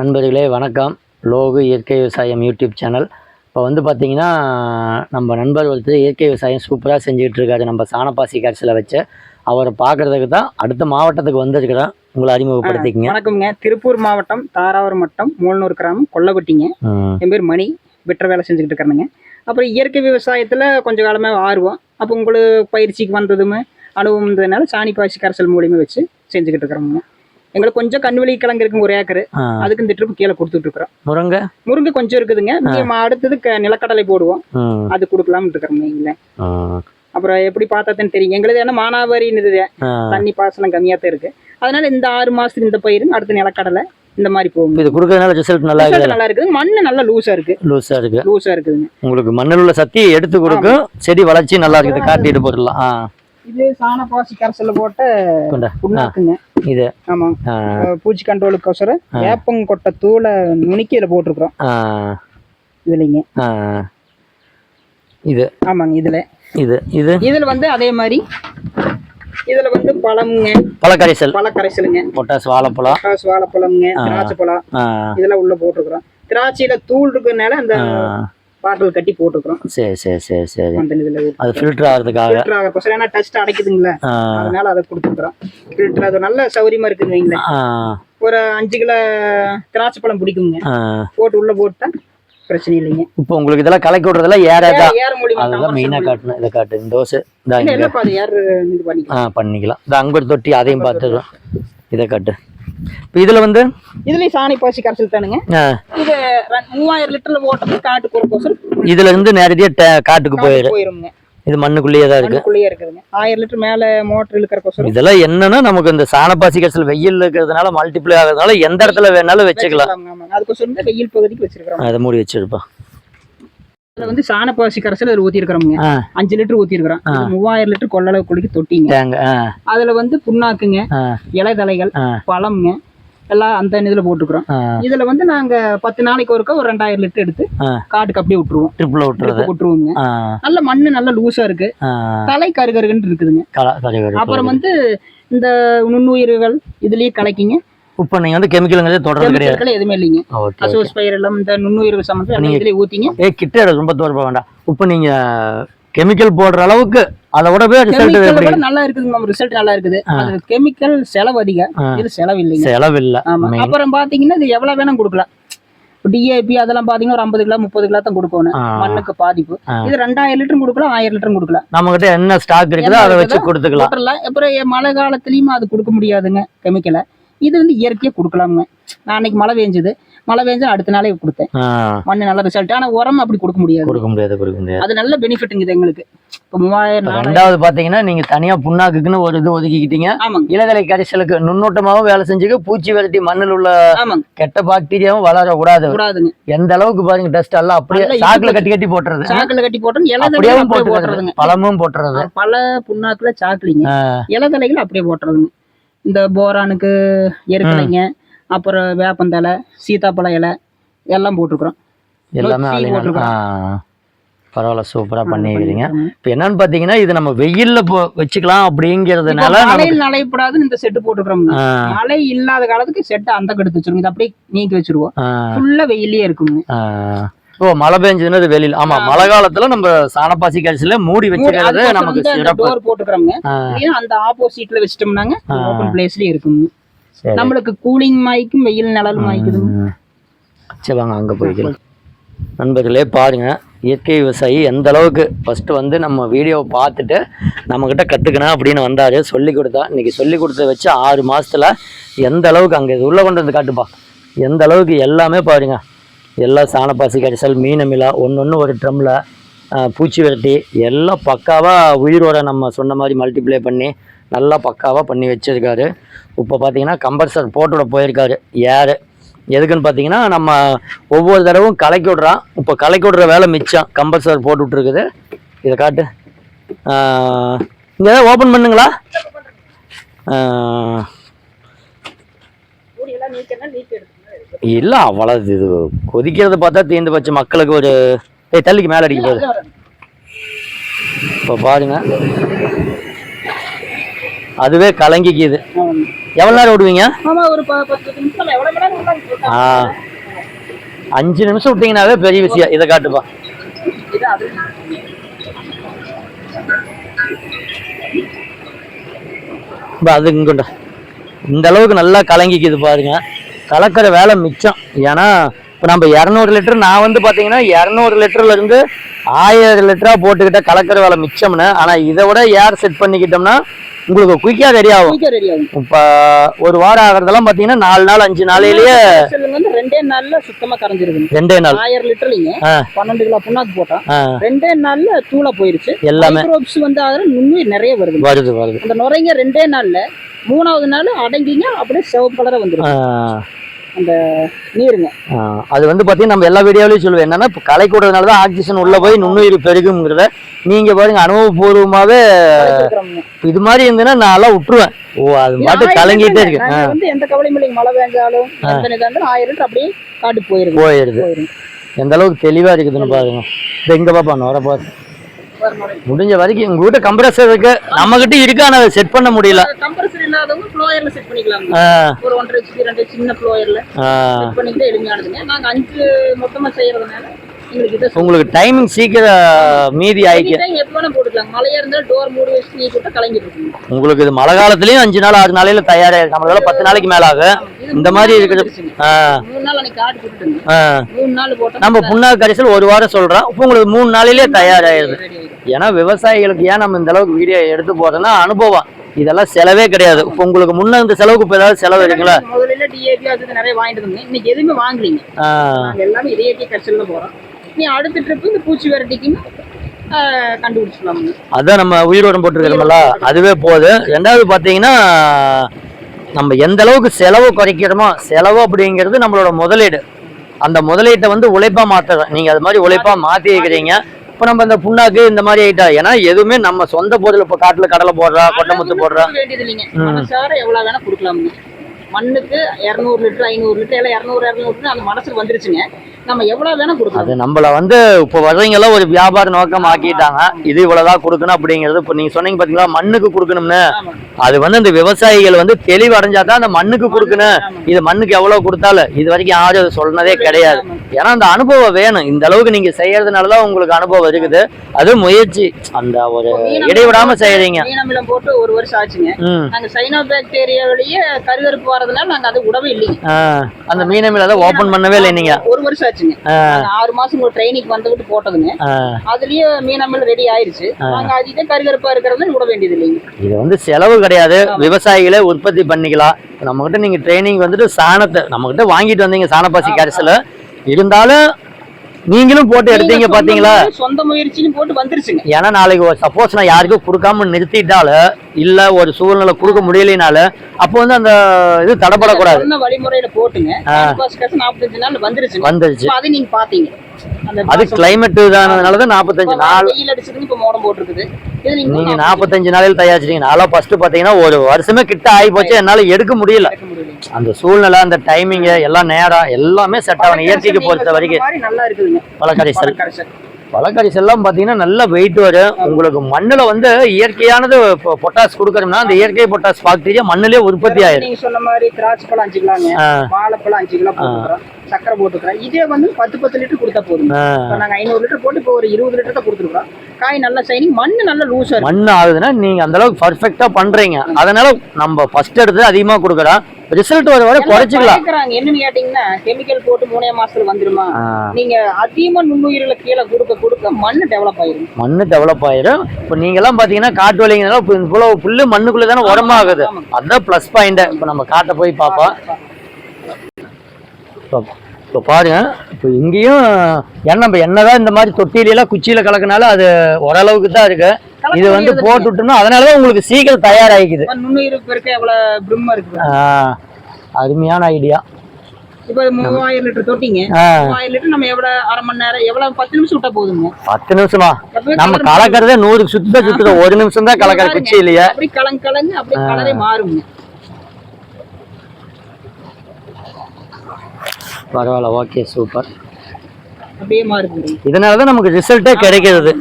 நண்பர்களே வணக்கம். லோகு இயற்கை விவசாயம் யூடியூப் சேனல். இப்போ வந்து பார்த்தீங்கன்னா நம்ம நண்பர் ஒருத்தர் இயற்கை விவசாயம் சூப்பராக செஞ்சுக்கிட்டு இருக்காரு நம்ம சாணப்பாசி கரைசலை வச்சு அவரை பார்க்கறதுக்கு தான் அடுத்த மாவட்டத்துக்கு வந்திருக்கிறேன். உங்களை அறிமுகப்படுத்திக்கங்க. வணக்கம்ங்க. திருப்பூர் மாவட்டம் தாராவரம் மட்டம் மூலனூர் கிராமம் கொல்லப்பட்டிங்க என் பேர் மணி. வெற்ற வேலை செஞ்சுக்கிட்டு இருக்கிறேங்க அப்புறம் இயற்கை விவசாயத்தில் கொஞ்ச காலமாக ஆர்வம். அப்போ உங்களுக்கு பயிற்சிக்கு வந்ததுமே அனுபவம் இருந்ததுனால சாணி பாசி கரைசல் மூலியமா வச்சு செஞ்சுக்கிட்டு இருக்கிறோங்க எங்களுக்கு கொஞ்சம் கண்வெளி கிழங்கு இருக்குங்க ஒரு ஏக்கர். அதுக்கு இந்த ட்ரிப் கீழே கொடுத்துட்டு இருக்கிறோம் முருங்கை? முருங்கை கொஞ்சம் இருக்குதுங்க. நம்ம அடுத்தது நிலக்கடலை போடுவோம். அது கொடுக்கலாம்னு இருக்கிறோம் நீங்களே அப்புறம் எப்படி பார்த்தாதான் தெரியும். எங்களுக்கு என்ன மானாவாரின்னு. தண்ணி பாசனம் கம்மியாக தான் இருக்கு. அதனால இந்த ஆறு மாசத்துக்கு இந்த பயிர் அடுத்த நிலக்கடலை இந்த மாதிரி போகும். இது கொடுக்கறதுனால ரிசல்ட் நல்லா இருக்குது? நல்லா இருக்குது. மண்ணு நல்லா லூஸா இருக்கு. லூஸாக இருக்குது லூஸா இருக்குதுங்க. உங்களுக்கு மண்ணில் உள்ள சக்தியை எடுத்து கொடுக்கும். செடி வளர்ச்சி நல்லா இருக்குது. காட்டிட்டு போயிடலாம் இது சாண பாசி கரைசல்ல போட்ட புண்ணாக்குங்க. இது. ஆமா. ஆ, அஹ் பூச்சி கண்ட்ரோலுக்கோசரம் வேப்பங்கொட்டை தூளை நுணுக்கி இதில் போட்டிருக்கிறோம். இதுலைங்க. இது. ஆமாங்க இதுல. இது. இது. இதுல வந்து அதே மாதிரி இதுல வந்து பழமுங்க. பழக்கரைசல். பழ கரைசலுங்க பொட்டாஸ் வாழைப்பழம். காசு வாழைப்பழம்ங்க திராட்சை பழம் இதெல்லாம் உள்ள போட்டிருக்கிறோம். திராட்சையில தூள் இருக்கிறதுனால அந்த. பாட்டில் கட்டி போட்டிருக்கிறோம். சரி சரி சரி சரி. அந்த இதுல அது ஃபில்டர் ஆகிறதுக்காக. ஃபில்டர் ஆகிறப்போசரம் ஏன்னா டஸ்ட் அடைக்குதுங்களா. அதனால அதை கொடுத்துருக்குறோம் ஃபில்டர் அது நல்ல சௌரியமா இருக்குங்க வைங்களேன். ஒரு அஞ்சு கிலோ திராட்சை பழம் பிடிக்குங்க. போட்டு உள்ள போட்டா பிரச்சனை இல்லைங்க. இப்போ உங்களுக்கு இதெல்லாம் கலக்கி விடுறதெல்லாம் ஏற அதுதான் மெயினாக காட்டணும் இதை காட்டு இந்த தோசை ஆ பண்ணிக்கலாம். இந்த அங்குர் தொட்டி அதையும் பார்த்துக்கலாம். இதை காட்டு. இப்போ இதில் வந்து? இதுலயும் சாணி பாசி கரைசல் தானுங்க. இது மூவாயிரம் லிட்டர்ல ஓட்டது காட்டுக்கு ஒரு கோசரம் இதுல இருந்து நேரடியாக காட்டுக்கு போயிடும் போயிருங்க. இது மண்ணுக்குள்ளேயே தான் இருக்கு. மண்ணுக்குள்ளேயே இருக்குதுங்க. ஆயிரம் லிட்டர் மேல மோட்டர் இழுக்கிற கோசரம் இதெல்லாம் என்னன்னா நமக்கு இந்த சாணப்பாசி கரைசல் வெயில் இருக்கிறதுனால மல்டிப்ளை ஆகிறதுனால எந்த இடத்துல வேணாலும் வச்சுக்கலாம். தான் வெயில் பகுதிக்கு வச்சிருக்கிறோம். அதை மூடி வச்சிருப்பா. அதுல வந்து சாண பாசி கரைசல் அதுல ஆ. அஞ்சு லிட்டர் ஊத்தி இருக்கிறோம் மூவாயிரம் லிட்டர் கொள்ளளவு குளிக்கு தொட்டிங்க. அதுல வந்து புண்ணாக்குங்க. ஆ. இலைதலைகள் ஆ. பழம்ங்க. எல்லாம் அந்த இதுல போட்டுக்கிறோம். இதுல வந்து நாங்க பத்து நாளைக்கு ஒருக்கா ஒரு ரெண்டாயிரம் லிட்டர் எடுத்து. காட்டுக்கு அப்படியே விட்டுருவோம். ட்ரிப்பில் விட்டுறது. விட்டுருவோங்க. நல்ல மண்ணு நல்ல லூசா இருக்கு. தலை கருகருன்னு இருக்குதுங்க. அப்புறம் வந்து இந்த நுண்ணுயிர்கள் இதுலயே கலக்கிங்க. இப்போ நீங்கள் வந்து கெமிக்கலுங்கிறது தொடர்றது கிடையாது. எதுவுமே இல்லைங்க. ஓகே அசோஸ் பயிரெல்லாம் இந்த நுண்ணுயிர்கள் சம்பந்தம் எல்லாம் இதுலயே ஊத்திங்க. ஏ கிட்ட ரொம்ப தூரம் வேண்டாம். இப்போ நீங்க கெமிக்கல் போடுற அளவுக்கு அதை விட ரிசல்ட் நல்லா இருக்குதுங்க நம்ம ரிசல்ட் நல்லா இருக்குது. கெமிக்கல் செலவு அதிகம். இது செலவு இல்லைங்க செலவில்லை. ஆமா. Main. அப்புறம் பாத்தீங்கன்னா இது எவ்வளவு வேணா கொடுக்கலாம். டிஏபி அதெல்லாம் பாத்தீங்கன்னா ஒரு ஐம்பது கிலோ முப்பது கிலோ தான் கொடுக்கணும். மண்ணுக்கு பாதிப்பு. இது ரெண்டாயிரம் லிட்டரும் கொடுக்கலாம் ஆயிரம் லிட்டரும் கொடுக்கலாம். நம்ம கிட்ட என்ன ஸ்டாக் இருக்குதோ அதை வச்சு இருக்குதோ கொடுத்துக்கலாம். அப்புறம் மழை காலத்துலயும் அது கொடுக்க முடியாதுங்க கெமிக்கலை. இது வந்து இயற்கையா கொடுக்கலாமுங்க. நான் அன்னைக்கு மழை பெஞ்சது. மழை பெஞ்சா அடுத்த நாளே கொடுத்தேன். மண்ணு நல்ல ரிசல்ட் ஆனா உரம் அப்படி கொடுக்க முடியாது. கொடுக்க முடியாது கொடுக்க முடியாது. அது நல்ல பெனிஃபிட்டுங்க இது எங்களுக்கு. இப்போ மூவாயிரம் ரெண்டாவது பாத்தீங்கன்னா நீங்க தனியா புண்ணாக்குக்குன்னு ஒரு இது ஒதுக்கிக்கிட்டீங்க. ஆமாங்க. இலதலை கரைசலுக்கு நுண்ணூட்டமாவும் வேலை செஞ்சுக்க பூச்சி விரட்டி மண்ணில் உள்ள கெட்ட பாக்டீரியாவும் வளர கூடாது எந்த அளவுக்கு பாருங்க டஸ்ட் எல்லாம் அப்படியே சாக்குல கட்டி கட்டி போட்டுறது. சாக்குல கட்டி போட்டுறது. போட்டுறதுங்க. பழமும் போட்டுறது. பல புண்ணாக்குல சாக்குலிங்க. ஆ, இலதலைகள் அப்படியே போட்டுறதுங்க. இந்த போரானுக்கு எருக்கலைங்க அப்புறம் வேப்பந்தலை சீதாப்பழ இலை எல்லாம் போட்டிருக்கிறோம். எல்லாமே. போட்டிருக்கோம். பரவாயில்ல சூப்பரா பண்ணிக்கிறீங்க இப்போ என்னன்னு பாத்தீங்கன்னா இது நம்ம வெயில்ல போ வச்சுக்கலாம் அப்படிங்கிறதுனால மழையில் நனையப்படாதுன்னு இந்த செட்டு போட்டுக்கிறோம் மழை இல்லாத காலத்துக்கு செட்டை அந்த கெடுத்து வச்சிருங்க இது அப்படியே நீக்கி வச்சிருவோம். ஆ, ஃபுல்லா வெயிலே இருக்குங்க. ஓ மழை பெஞ்சதுன்னா வெளியில. ஆமா மழை காலத்துல நம்ம சாணப்பாசி கரிசில மூடி வச்சுக்கிறது நமக்கு சிறப்பு. டோர் போட்டுக்கிறோங்க. அந்த ஆப்போசிட்ல வச்சிட்டோம்னாங்க ஆ. ஓப்பன் பிளேஸ்லயே இருக்குங்க. நம்மளுக்கு கூலிங் மாய்க்கும் வெயில் நிழல் மாய்க்குதுங்க. சரி வாங்க அங்க போய்க்கலாம் நண்பர்களே பாருங்க இயற்கை விவசாயி எந்த அளவுக்கு ஃபர்ஸ்ட் வந்து நம்ம வீடியோவை பார்த்துட்டு நம்மக்கிட்ட கற்றுக்கணும் அப்படின்னு வந்தார் சொல்லி கொடுத்தா. இன்னைக்கு சொல்லி கொடுத்த வச்சு ஆறு மாசத்துல எந்த அளவுக்கு அங்கே இது உள்ளே கொண்டு வந்து காட்டுப்பா. எந்த அளவுக்கு எல்லாமே பாருங்க எல்லாம் சாணப்பாசி கரிசல் மீனமிலா ஒன்று ஒன்று ஒரு ட்ரம்மில் பூச்சி விரட்டி எல்லாம் பக்காவாக உயிரோட நம்ம சொன்ன மாதிரி மல்டிப்ளை பண்ணி நல்லா பக்காவாக பண்ணி வச்சிருக்காரு. இப்போ பார்த்தீங்கன்னா கம்பல்சர் போட்டோட போயிருக்காரு. ஏறு எதுக்குன்னு பார்த்தீங்கன்னா நம்ம ஒவ்வொரு தடவும் கலக்கி விட்றான். இப்போ கலக்கி விட்ற வேலை மிச்சம். கம்பல்சர் போட்டு விட்ருக்குது இதை காட்டு. இங்கே ஓப்பன் பண்ணுங்களா? இல்லை அவ்வளோ இது கொதிக்கிறத பார்த்தா தீர்ந்து போச்சு. மக்களுக்கு ஒரு ஏய் தள்ளிக்கு மேலே அடிக்க போகுது. இப்போ பாருங்க. அதுவே கலங்கிக்குது. எவ்வளோ நேரம் விடுவீங்க? ஆ. அஞ்சு நிமிஷம் விட்டீங்கன்னாவே பெரிய விஷயம். இதை காட்டுப்பா. இப்போ அது இங்கொண்ட இந்த அளவுக்கு நல்லா கலங்கிக்குது பாருங்க. கலக்கிற வேலை மிச்சம். ஏன்னா இப்போ நம்ம இரநூறு லிட்டர் நான் வந்து பார்த்தீங்கன்னா இரநூறு லிட்டர்ல இருந்து ஆயிரம் லிட்டரா போட்டுக்கிட்ட கலக்கிற வேலை மிச்சம்னு. ஆனால் இதை விட ஏர் செட் பண்ணிக்கிட்டோம்னா உங்களுக்கு குயிக்காக ரெடி ஆகும். இப்போ ஒரு வாரம் ஆகிறதெல்லாம் பார்த்தீங்கன்னா நாலு நாள் அஞ்சு நாளையிலேயே ரெண்டே நாள்ல சுத்தமா கரைஞ்சிருக்குங்க ரெண்டே நாள். ஆயிரம் லிட்டர்லிங்க. பன்னெண்டு கிலோ புண்ணாக்கு போட்டோம். ரெண்டே நாள்ல தூளா போயிருச்சு. எல்லாமே. வந்து அதுல நுண்ணுயிர் நிறைய வருது வருது வருது. அந்த நுரைங்க ரெண்டே நாள்ல மூணாவது நாள் அடங்கிங்க அப்படியே சிவப்பு கலரா வந்துரும். ஆ, அந்த நீருங்க. அது வந்து பார்த்தீங்கன்னா நம்ம எல்லா வீடியோலையும் சொல்லுவேன். என்னன்னா இப்போ கூடுறதுனால தான் ஆக்சிஜன் உள்ள போய் நுண்ணுயிர் பெருகுங்கிறத நீங்க பாருங்க அனுபவபூர்வமாவே கரைச்சிருக்கிறோம்ங்க. இது மாதிரி இருந்ததுன்னா நான் எல்லாம் விட்டுருவேன். ஓ அது ஆயிரம் கலங்கிட்டே இருக்கு. வந்து எந்த கவலையும் இல்லைங்க. மழை பெஞ்சாலும் ஆயிரம் லிட்டர் அப்படியே காட்டு போயிருது. போயிடுது எந்த அளவுக்கு தெளிவா இருக்குதுன்னு பாருங்க. இது எங்க பாப்பா வர பாரு முடிஞ்ச வரைக்கும் உங்க வீட்டு கம்ப்ரஸர் இருக்கு நம்ம கிட்ட இருக்கு ஆனா செட் பண்ண முடியல. கம்ப்ரஸர் இல்லாதவங்க ஃப்ளோயர்ல செட் பண்ணிக்கலாம் ஒரு ஒன்றரை ஹெச்பி ரெண்டு சின்ன ஃப்ளோயர்ல. செட் பண்ணிக்கிட்டு எளிமையானதுங்க நாங்க அஞ்சு மொத்தமா செய்யறதுனால உங்களுக்கு டைமிங் சீக்கிரம் மீதி ஆயிக்க. உங்களுக்கு இது மழை காலத்துலயும் அஞ்சு நாள் ஆறு நாளையில தயாராக நம்மளால பத்து நாளைக்கு மேல ஆகும் இந்த மாதிரி இருக்குது. நம்ம புண்ணாக்கு கரைசல் ஒரு வாரம் சொல்றோம். உங்களுக்கு மூணு ரெடி ஆயிடும் ஏன்னா விவசாயிகளுக்கு ஏன் நம்ம இந்த அளவுக்கு வீடியோ எடுத்து போறோம்னா அனுபவம். இதெல்லாம் செலவே கிடையாது. இப்போ உங்களுக்கு முன்ன இந்த செலவுக்கு இப்போ ஏதாவது செலவு இருக்குங்களா? முதல்ல டிஏபி அது நிறைய வாங்கிட்டு இருந்தேன் இன்னைக்கு எதுவுமே வாங்கலீங்க எல்லாமே இதையேக்கி கடைசியில் தான் போறோம். நீ அடுத்த ட்ரிப் இந்த பூச்சி வெரைட்டிக்குன்னு கண்டுபிடிச்சிடலாம் அதான் நம்ம உயிர் உரம் போட்டுருக்கிறோம்ல அதுவே போதும். ரெண்டாவது பார்த்தீங்கன்னா நம்ம எந்த அளவுக்கு செலவு குறைக்கிறோமோ செலவு அப்படிங்கிறது நம்மளோட முதலீடு. அந்த முதலீட்டை வந்து உழைப்பா மாத்துறோம். நீங்க அது மாதிரி உழைப்பா மாத்தி வைக்கிறீங்க. இப்போ நம்ம இந்த புண்ணாக்கு இந்த மாதிரி ஐட்டா ஏன்னா எதுவுமே நம்ம சொந்த பொருள் இப்போ காட்டுல கடலை போடுறா கொட்டமுத்து போடுறா. வேண்டியது இல்லைங்க வேணா கொடுக்கலாமுங்க மண்ணுக்கு இரநூறு லிட்டர் ஐநூறு லிட்டர் எல்லாம் இரநூறு இரநூறு அந்த மனசுக்கு வந்துருச்சுங்க. நம்ம எவ்வளவு வேணா கொடுக்கலாம். அது நம்மள வந்து இப்போ வர்றவங்கெல்லாம் ஒரு வியாபார நோக்கம் ஆக்கிட்டாங்க. இது இவ்வளவுதான் கொடுக்கணும் அப்படிங்கிறது இப்போ நீங்க சொன்னீங்க பாத்தீங்களா? மண்ணுக்கு கொடுக்கணும்னு. அது வந்து அந்த விவசாயிகள் வந்து தெளிவடைஞ்சா தான் அந்த மண்ணுக்கு கொடுக்கணும். இது மண்ணுக்கு எவ்வளவு கொடுத்தாலும். இது வரைக்கும் யாரும் சொன்னதே கிடையாது. ஏன்னா அந்த அனுபவம் வேணும். இந்த அளவுக்கு நீங்க செய்யறதுனால தான் உங்களுக்கு அனுபவம் இருக்குது. அது முயற்சி அந்த ஒரு இடைவிடாம செய்யறீங்க. மீனமிலம் போட்டு ஒரு வருஷம் ஆச்சுங்க. நாங்க சைனோ பாக்டீரியாவிலேயே கருகருப்பு வரதுனால நாங்க அதை விடவே இல்லைங்க. அந்த மீனமில ஓபன் பண்ணவே இல்லை நீங்க. ஒரு வருஷம் ஆச்சுங்க. ஆறு மாசம் ஒரு ட்ரைனிங் வந்துகிட்டு போட்டதுங்க. அதுலயே மீனமில் ரெடி ஆயிருச்சு. நாங்க அதிக கருகருப்பா இருக்கிறது விட வேண்டியது இல்லைங்க. இது வந்து செலவு கிடையாது. விவசாயிகளே உற்பத்தி பண்ணிக்கலாம். நம்ம கிட்ட நீங்க ட்ரைனிங் வந்துட்டு சாணத்தை நம்ம கிட்ட வாங்கிட்டு வந்தீங்க சாணப்பாசி கரைசல இருந்தாலும் நீங்களும் போட்டு எடுத்தீங்க பாத்தீங்களா? சொந்த முயற்சி- சொந்த முயற்சின்னு போட்டு வந்துருச்சுங்க. ஏன்னா நாளைக்கு சப்போஸ் நான் யாருக்கும் கொடுக்காம நிறுத்திட்டாலும் இல்ல ஒரு சூழ்நிலை கொடுக்க முடியலைனாலும் அப்போ வந்து அந்த இது தடப்படக்கூடாது. வழிமுறையில போட்டுங்க. நாற்பத்தஞ்சு நாள் வந்துருச்சு. இப்ப அதை நீங்க பாத்தீங்க. அது கிளைமேட் இதானதுனாலதான் நாற்பத்தஞ்சு இப்ப நாள் நீங்க நாற்பத்தஞ்சு நாற்பத்தஞ்சு நாளில் தயாரிச்சிட்டீங்க. நான்லாம் ஃபர்ஸ்ட் பாத்தீங்கன்னா ஒரு வருஷமே கிட்ட ஆகி போச்சு. என்னால எடுக்க முடியல. அந்த சூழ்நிலை அந்த டைமிங் எல்லாம் நேரம் எல்லாமே செட் ஆகணும். இயற்கைக்கு பொறுத்த வரைக்கும். நல்லா இருக்குதுங்க. பழக்கரிசல் பழக்கரைசல். பழக்கரிசல் எல்லாம் பாத்தீங்கன்னா நல்ல வெயிட் வரும். உங்களுக்கு மண்ணுல வந்து இயற்கையானது பொட்டாஸ் கொடுக்கறோம்னா அந்த இயற்கை பொட்டாஸ் பாக்டீரியா மண்ணிலே உற்பத்தி நீங்க சொன்ன மாதிரி திராட்சை பழம் அஞ்சு கிலோங்க வாழைப்பழம் அஞ்சு கிலோ சக்கரை போட்டுக்கிறோம் இதே வந்து பத்து பத்து லிட்டர் கொடுத்தா போதும் ஆ. இப்ப நாங்க ஐநூறு லிட்டர் போட்டு இப்போ ஒரு இருபது லிட்டர் தான் கொடுத்துருக்கோம் காய் நல்லா சைனிங் மண்ணு நல்லா லூஸா மண் ஆகுதுன்னா நீங்க அந்த அளவுக்கு பர்ஃபெக்டா பண்றீங்க. அதனால நம்ம ஃபர்ஸ்ட் எடுத்து அதிகமா கொடுக்குறோம். ரிசல்ட் வர வர குறைச்சிக்கலாம். என்னன்னு கேட்டீங்கன்னா கெமிக்கல் போட்டு மூணே மாசத்துல வந்துருமா? நீங்க அதிகமா நுண்ணுயிரில கீழே கொடுக்க கொடுக்க மண்ணு டெவலப் ஆயிரும். மண்ணு டெவலப் ஆயிரும். இப்போ நீங்க எல்லாம் பாத்தீங்கன்னா காட்டு வலிங்கனால இவ்வளவு புல்லு மண்ணுக்குள்ள தானே உரமாகுது. அதான் ப்ளஸ் பாயிண்ட் இப்போ நம்ம காட்ட போய் பார்ப்போம். இப்போ பாருங்க இப்போ இங்கேயும் ஏன்னா நம்ம என்னதான் இந்த மாதிரி தொட்டில எல்லாம் குச்சியில கலக்கினாலும் அது ஓரளவுக்கு தான் இருக்கு. இது வந்து போட்டு விட்டோம்னா அதனாலதான் உங்களுக்கு சீக்கிரம் தயாராகிக்குது. அருமையான ஐடியா பத்து நிமிஷம் நம்ம கலக்கிறதே நூறுக்கு சுத்த சுத்துற ஒரு நிமிஷம் தான் கலக்கிற பாருங்க. குச்சியிலேயே அப்படி கலங்க கலங்க அப்படியே கலரே மாறுங்க பரவாயில்ல ஓகே சூப்பர் அப்படியே மாறுது இதனாலதான் நமக்கு ரிசல்ட்டே கிடைக்கிறது.